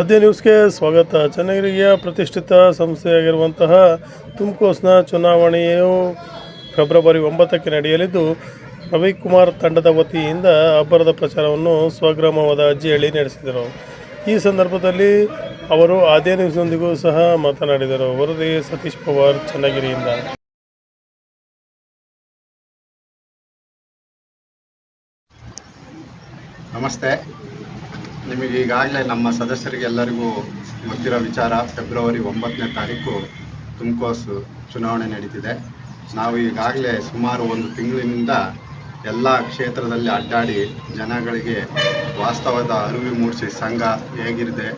ಆದ್ಯ ನ್ಯೂಸ್ಗೆ ಸ್ವಾಗತ. ಚನ್ನಗಿರಿಯ ಪ್ರತಿಷ್ಠಿತ ಸಂಸ್ಥೆಯಾಗಿರುವಂತಹ ತುಮಕೋಸ್ನ ಚುನಾವಣೆಯು ಫೆಬ್ರವರಿ ಒಂಬತ್ತಕ್ಕೆ ನಡೆಯಲಿದ್ದು, ರವಿಕುಮಾರ್ ತಂಡದ ವತಿಯಿಂದ ಅಬ್ಬರದ ಪ್ರಚಾರವನ್ನು ಸ್ವಗ್ರಾಮವಾದ ಅಜ್ಜಿಹಳ್ಳಿ ನಡೆಸಿದರು. ಈ ಸಂದರ್ಭದಲ್ಲಿ ಅವರು ಅದೇ ನ್ಯೂಸ್ನೊಂದಿಗೂ ಸಹ ಮಾತನಾಡಿದರು. ವರದಿ ಸತೀಶ್ ಪವಾರ್, ಚನ್ನಗಿರಿಯಿಂದ. ನಮಸ್ತೆ. ನಿಮಗೆ ಈಗಾಗಲೇ ನಮ್ಮ ಸದಸ್ಯರಿಗೆಲ್ಲರಿಗೂ ಗೊತ್ತಿರೋ ವಿಚಾರ, ಫೆಬ್ರವರಿ ಒಂಬತ್ತನೇ ತಾರೀಕು ತುಮಕೋಸು ಚುನಾವಣೆ ನಡೀತಿದೆ. ನಾವು ಈಗಾಗಲೇ ಸುಮಾರು ಒಂದು ತಿಂಗಳಿನಿಂದ ಎಲ್ಲ ಕ್ಷೇತ್ರದಲ್ಲಿ ಅಡ್ಡಾಡಿ ಜನಗಳಿಗೆ ವಾಸ್ತವದ ಅರಿವು ಮೂಡಿಸಿ ಸಂಘ ಹೇಗಿರಿದೆ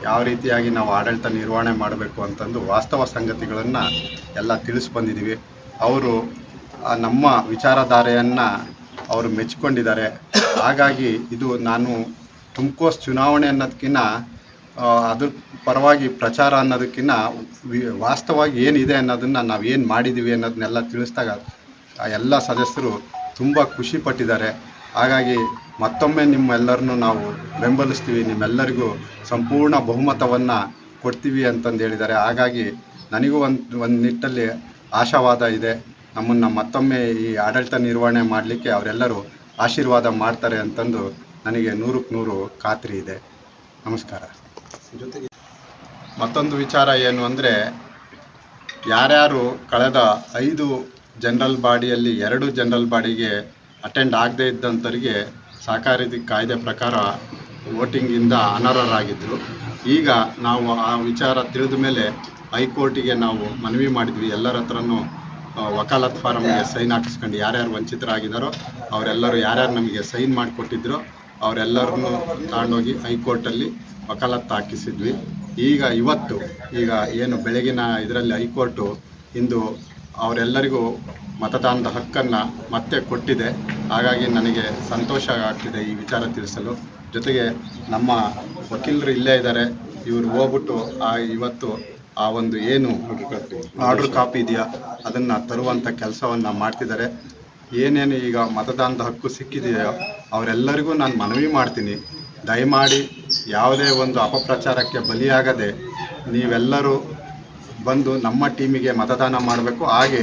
ಯಾವ ರೀತಿಯಾಗಿ ನಾವು ಆಡಳಿತ ನಿರ್ವಹಣೆ ಮಾಡಬೇಕು ಅಂತಂದು ವಾಸ್ತವ ಸಂಗತಿಗಳನ್ನು ಎಲ್ಲ ತಿಳಿಸ್ಬಂದಿದ್ದೀವಿ ಅವರು ನಮ್ಮ ವಿಚಾರಧಾರೆಯನ್ನು ಅವರು ಮೆಚ್ಚಿಕೊಂಡಿದ್ದಾರೆ. ಹಾಗಾಗಿ ಇದು ನಾನು ತುಮಕೋಸ್ ಚುನಾವಣೆ ಅನ್ನೋದಕ್ಕಿನ್ನ ಅದ್ರ ಪರವಾಗಿ ಪ್ರಚಾರ ಅನ್ನೋದಕ್ಕಿನ್ನ ವಾಸ್ತವವಾಗಿ ಏನಿದೆ ಅನ್ನೋದನ್ನು ನಾವು ಏನು ಮಾಡಿದ್ದೀವಿ ಅನ್ನೋದನ್ನೆಲ್ಲ ತಿಳಿಸಿದಾಗ ಆ ಎಲ್ಲ ಸದಸ್ಯರು ತುಂಬ ಖುಷಿ ಪಟ್ಟಿದ್ದಾರೆ. ಹಾಗಾಗಿ ಮತ್ತೊಮ್ಮೆ ನಿಮ್ಮೆಲ್ಲರನ್ನು ನಾವು ಬೆಂಬಲಿಸ್ತೀವಿ. ನಿಮ್ಮೆಲ್ಲರಿಗೂ ಸಂಪೂರ್ಣ ಬಹುಮತವನ್ನು ಕೊಡ್ತೀವಿ ಅಂತಂದು ಹೇಳಿದ್ದಾರೆ. ಹಾಗಾಗಿ ನನಗೂ ಒಂದು ಒಂದು ನಿಟ್ಟಲ್ಲಿ ಆಶಾವಾದ ಇದೆ. ನಮ್ಮನ್ನು ಮತ್ತೊಮ್ಮೆ ಈ ಆಡಳಿತ ನಿರ್ವಹಣೆ ಮಾಡಲಿಕ್ಕೆ ಅವರೆಲ್ಲರೂ ಆಶೀರ್ವಾದ ಮಾಡ್ತಾರೆ ಅಂತಂದು ನನಗೆ ನೂರಕ್ಕೆ ನೂರು ಖಾತ್ರಿ ಇದೆ. ನಮಸ್ಕಾರ. ಜೊತೆಗೆ ಮತ್ತೊಂದು ವಿಚಾರ ಏನು ಅಂದರೆ, ಯಾರ್ಯಾರು ಕಳೆದ ಐದು ಜನರಲ್ ಬಾಡಿಯಲ್ಲಿ ಎರಡು ಜನರಲ್ ಬಾಡಿಗೆ ಅಟೆಂಡ್ ಆಗದೇ ಇದ್ದಂಥವರಿಗೆ ಸಹಕಾರಿ ಕಾಯ್ದೆ ಪ್ರಕಾರ ವೋಟಿಂಗಿಂದ ಅನರ್ಹರಾಗಿದ್ದರು ಈಗ ನಾವು ಆ ವಿಚಾರ ತಿಳಿದ ಮೇಲೆ ಹೈಕೋರ್ಟಿಗೆ ನಾವು ಮನವಿ ಮಾಡಿದ್ವಿ. ಎಲ್ಲರ ಹತ್ರನೂ ವಕಾಲತ್ ಫಾರಂಗೆ ಸೈನ್ ಹಾಕಿಸ್ಕೊಂಡು ಯಾರ್ಯಾರು ವಂಚಿತರಾಗಿದ್ದಾರೋ, ಅವರೆಲ್ಲರೂ ಯಾರ್ಯಾರು ನಮಗೆ ಸೈನ್ ಮಾಡಿಕೊಟ್ಟಿದ್ರೋ ಅವರೆಲ್ಲರನ್ನು ತಗೊಂಡೋಗಿ ಹೈಕೋರ್ಟಲ್ಲಿ ವಕಾಲತ್ತು ಹಾಕಿಸಿದ್ವಿ. ಈಗ ಇವತ್ತು ಈಗ ಏನು ಬೆಳಗಿನ ಇದರಲ್ಲಿ ಹೈಕೋರ್ಟು ಇಂದು ಅವರೆಲ್ಲರಿಗೂ ಮತದಾನದ ಹಕ್ಕನ್ನು ಮತ್ತೆ ಕೊಟ್ಟಿದೆ. ಹಾಗಾಗಿ ನನಗೆ ಸಂತೋಷ ಆಗ್ತಿದೆ ಈ ವಿಚಾರ ತಿಳಿಸಲು. ಜೊತೆಗೆ ನಮ್ಮ ವಕೀಲರು ಇಲ್ಲೇ ಇದ್ದಾರೆ. ಇವರು ಹೋಗ್ಬಿಟ್ಟು ಆ ಇವತ್ತು ಆ ಒಂದು ಏನು ಆರ್ಡರ್ ಕಾಪಿ ಇದೆಯಾ? ಅದನ್ನು ತರುವಂಥ ಕೆಲಸವನ್ನು ಮಾಡ್ತಿದ್ದಾರೆ. ಏನೇನು ಈಗ ಮತದಾನದ ಹಕ್ಕು ಸಿಕ್ಕಿದೆಯೋ ಅವರೆಲ್ಲರಿಗೂ ನಾನು ಮನವಿ ಮಾಡ್ತೀನಿ. ದಯಮಾಡಿ ಯಾವುದೇ ಒಂದು ಅಪಪ್ರಚಾರಕ್ಕೆ ಬಲಿಯಾಗದೆ ನೀವೆಲ್ಲರೂ ಬಂದು ನಮ್ಮ ಟೀಮಿಗೆ ಮತದಾನ ಮಾಡಬೇಕು. ಹಾಗೆ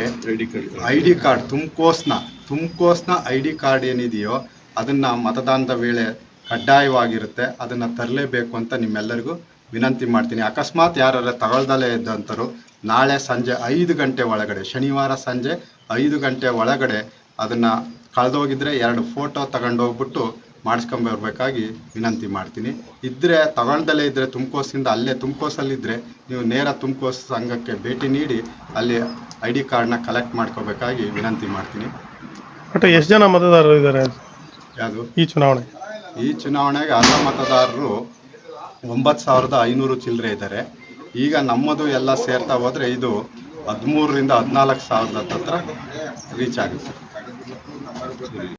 ಐ ಡಿ ಕಾರ್ಡ್ ತುಮ್ಕೋಸ್ನ ತುಮ್ಕೋಸ್ನ ಐ ಡಿ ಕಾರ್ಡ್ ಏನಿದೆಯೋ ಅದನ್ನು ಮತದಾನದ ವೇಳೆ ಕಡ್ಡಾಯವಾಗಿರುತ್ತೆ. ಅದನ್ನು ತರಲೇಬೇಕು ಅಂತ ನಿಮ್ಮೆಲ್ಲರಿಗೂ ವಿನಂತಿ ಮಾಡ್ತೀನಿ. ಅಕಸ್ಮಾತ್ ಯಾರು ತಗೊಳ್ದಲೇ ಇದ್ದಂಥರು ನಾಳೆ ಸಂಜೆ ಐದು ಗಂಟೆ ಒಳಗಡೆ ಶನಿವಾರ ಸಂಜೆ ಐದು ಗಂಟೆ ಒಳಗಡೆ ಅದನ್ನು ಕಳೆದೋಗಿದ್ರೆ ಎರಡು ಫೋಟೋ ತಗೊಂಡೋಗ್ಬಿಟ್ಟು ಮಾಡಿಸ್ಕೊಂಬರ್ಬೇಕಾಗಿ ವಿನಂತಿ ಮಾಡ್ತೀನಿ. ಇದ್ದರೆ ತಗೊಂಡಲ್ಲೇ ಇದ್ದರೆ ತುಮಕೋಸಿಂದ ಅಲ್ಲೇ ತುಮಕೋಸಲ್ಲಿದ್ದರೆ ನೀವು ನೇರ ತುಮಕೋಸ್ ಸಂಘಕ್ಕೆ ಭೇಟಿ ನೀಡಿ ಅಲ್ಲಿ ಐ ಡಿ ಕಾರ್ಡ್ನ ಕಲೆಕ್ಟ್ ಮಾಡ್ಕೋಬೇಕಾಗಿ ವಿನಂತಿ ಮಾಡ್ತೀನಿ. ಒಟ್ಟು ಎಷ್ಟು ಜನ ಮತದಾರರು ಇದ್ದಾರೆ ಯಾವುದು? ಈ ಚುನಾವಣೆ. ಈ ಚುನಾವಣೆಗೆ ಅರ್ಹ ಮತದಾರರು ಒಂಬತ್ತು ಸಾವಿರದ ಐನೂರು ಚಿಲ್ಲರೆ ಇದ್ದಾರೆ ಈಗ ನಮ್ಮದು ಎಲ್ಲ ಸೇರ್ತಾ ಹೋದರೆ ಇದು ಹದಿಮೂರರಿಂದ ಹದಿನಾಲ್ಕು ಸಾವಿರದ ಹತ್ರ ರೀಚ್ ಆಗುತ್ತೆ. ejemplo